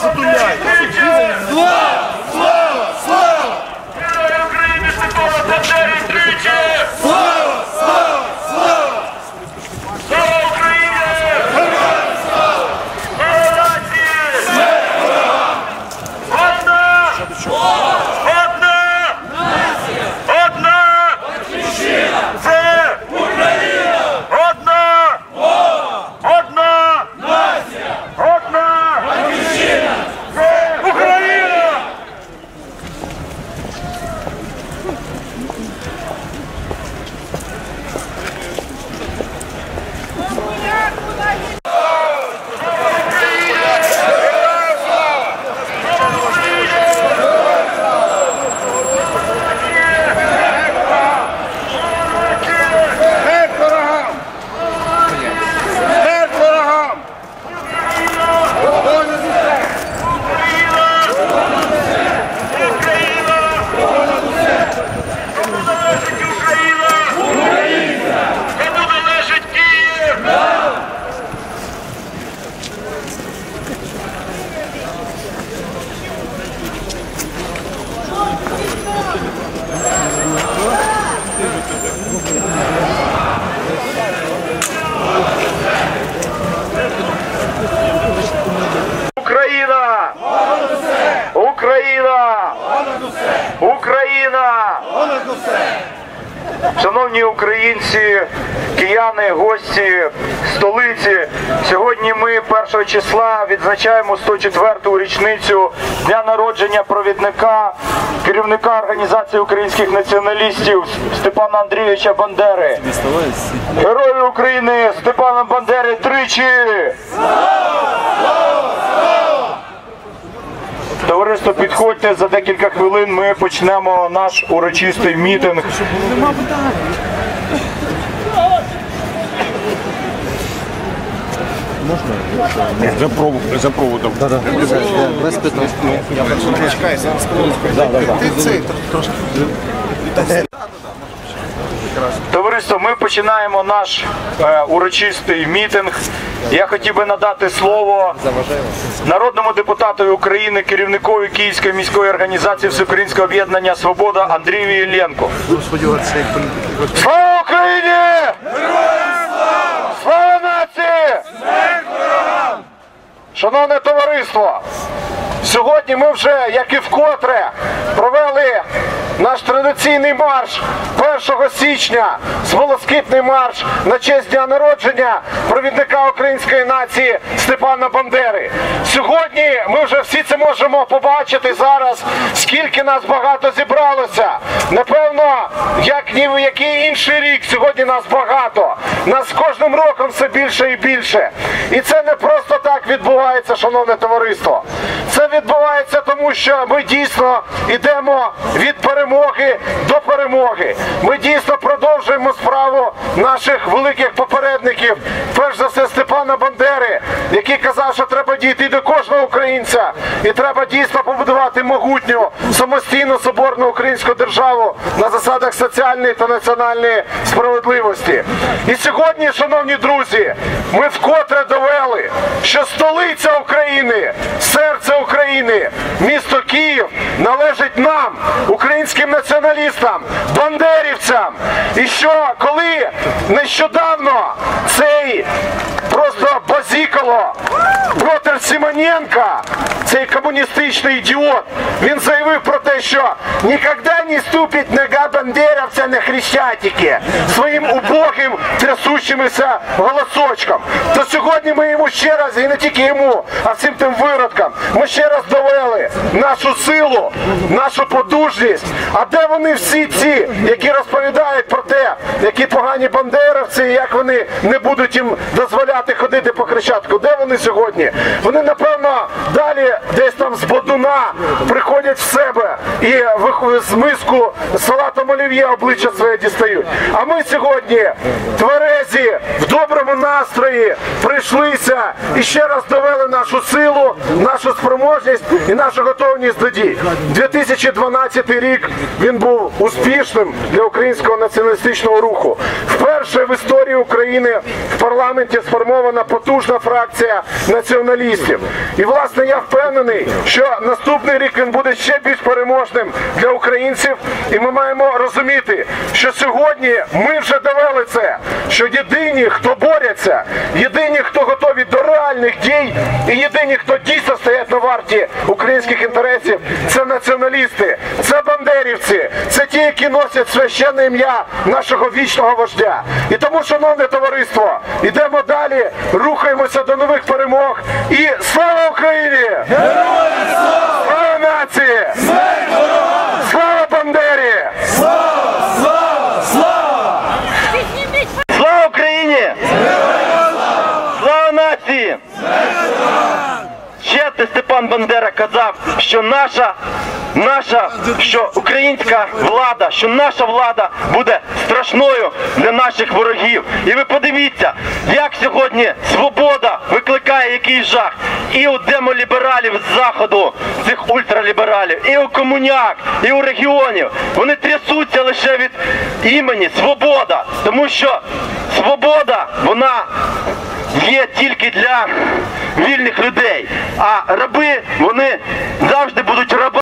Слава! Україна! Шановні українці, кияни, гості столиці. Сьогодні ми 1 числа відзначаємо 104-ту річницю дня народження провідника, керівника організації українських націоналістів Степана Андрійовича Бандери. Герою України Степана Бандери тричі! Товариство, підходьте за декілька хвилин. Ми почнемо наш урочистий мітинг. За, провод, за проводом. Без питань. Товариство, ми починаємо наш е, урочистий мітинг. Я хотів би надати слово народному депутату України, керівникові Київської міської організації Всеукраїнського об'єднання Свобода Андрію Єленко. Слава Україні! Слава нації! Шановне товариство, сьогодні ми вже, як і вкотре, провели наш традиційний марш 1 січня, смолоскипний марш на честь дня народження провідника української нації Степана Бандери. Сьогодні ми вже всі це можемо побачити зараз, скільки нас багато зібралося. Напевно, як ні в який інший рік, сьогодні нас багато. Нас з кожним роком все більше і більше. І це не просто так відбувається, шановне товариство. Це відбувається тому, що ми дійсно йдемо від перемоги до перемоги. Ми дійсно продовжуємо справу наших великих попередників, перш за все Степана Бандери, який казав, що треба дійти до кожного українця, і треба дійсно побудувати могутню самостійну соборну українську державу на засадах соціальної та національної справедливості. І сьогодні, шановні друзі, ми вкотре довели, що столиця України, серце України, місто Київ належить нам, націоналістам, бандерівцям. І що коли нещодавно цей просто базікало Петр Симоненко, цей комуністичний ідіот, він заявив про те, що ніколи не ступить нога бандерівця на хрещатики своїм убогим трясущимися голосочком. То сьогодні ми йому ще раз, і не тільки йому, а всім тим виродкам, ми ще раз довели нашу силу, нашу подужність. А де вони всі ці, які розповідають про те, які погані бандерівці, і як вони не будуть їм дозволяти ходити по хрещатку? Де вони сьогодні? Вони напевно далі десь там з Бодуна приходять в себе і з миску салатом олів'є обличчя своє дістають. А ми сьогодні тверезі, в доброму настрої прийшлися і ще раз довели нашу силу, нашу спроможність і нашу готовність до дій. 2012 рік він був успішним для українського націоналістичного руху. Вперше в історії України в парламенті сформована потужна фракція націоналістів. І власне я впевнений, що наступний рік він буде ще більш переможним для українців. І ми маємо розуміти, що сьогодні ми вже довели це, що єдині, хто борються, єдині, хто готові до реальних дій, і єдині, хто дійсно стоять на варті українських інтересів, це націоналісти, це бандерівці, це ті, які носять священне ім'я нашого вічного вождя. І тому, шановне товариство, йдемо далі, рухаємося до нових перемог. І слава Україні! Слава нації! Слава Бандері! Слава Україні! Слава нації! Ще ти Степан Бандера казав, що наша, наша, що українська влада, що наша влада буде страшною для наших ворогів. І ви подивіться, як сьогодні свобода викликає який жах і у демолібералів з заходу, цих ультралібералів, і у комуняк, і у регіонів. Вони трясуться лише від імені Свобода, тому що свобода, вона є тільки для вільних людей, а раби вони завжди будуть рабами.